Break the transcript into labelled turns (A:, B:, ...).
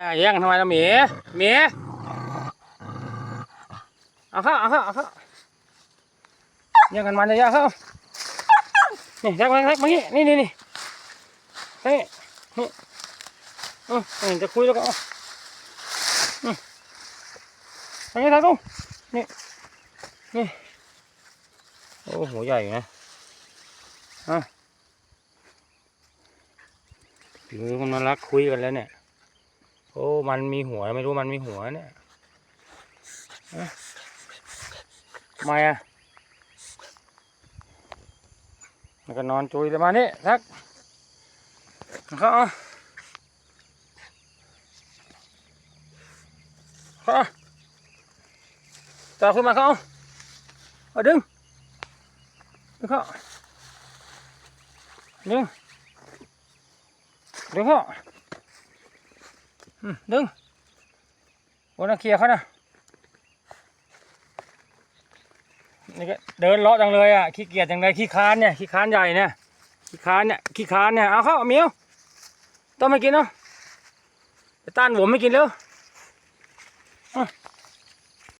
A: อ่าแย่งทำไมล่ะหมีหมีเอาเข้าเอาเข้าเอาเข้าแย่งกันมันเลยเอาเข้านี่แท็กมาแท็กมานี่นี่นี่นี่นี่นี่อืมนี่จะคุยแล้วก็เอาอืมทางนี้ทางนู้นนี่นี่โอ้หัวใหญ่อยู่นะอะหรือมันมารักคุยกันแล้วเนี่ย โอ้ มันมีหัวไม่รู้มันมีหัวเนี่ยทำไมอะมันก็นอนจุยแต่มาณนี่ทักเขาเอขาเอาจับขึ้นมาเขาเอาเอดึงดึงเขาดึงดึงเขา ดึงโอ้นักเคลียร์เขานะนี่ก็เดินเลาะจังเลยอะขี้เกียจจังเลยขี้ค้านเนี่ยขี้ค้านใหญ่เนี่ยขี้ค้านเนี่ยขี้ค้านเนี่ยเอาเข้าเมียวต้องไม่กินเนาะต้านผมไม่กินแล้ว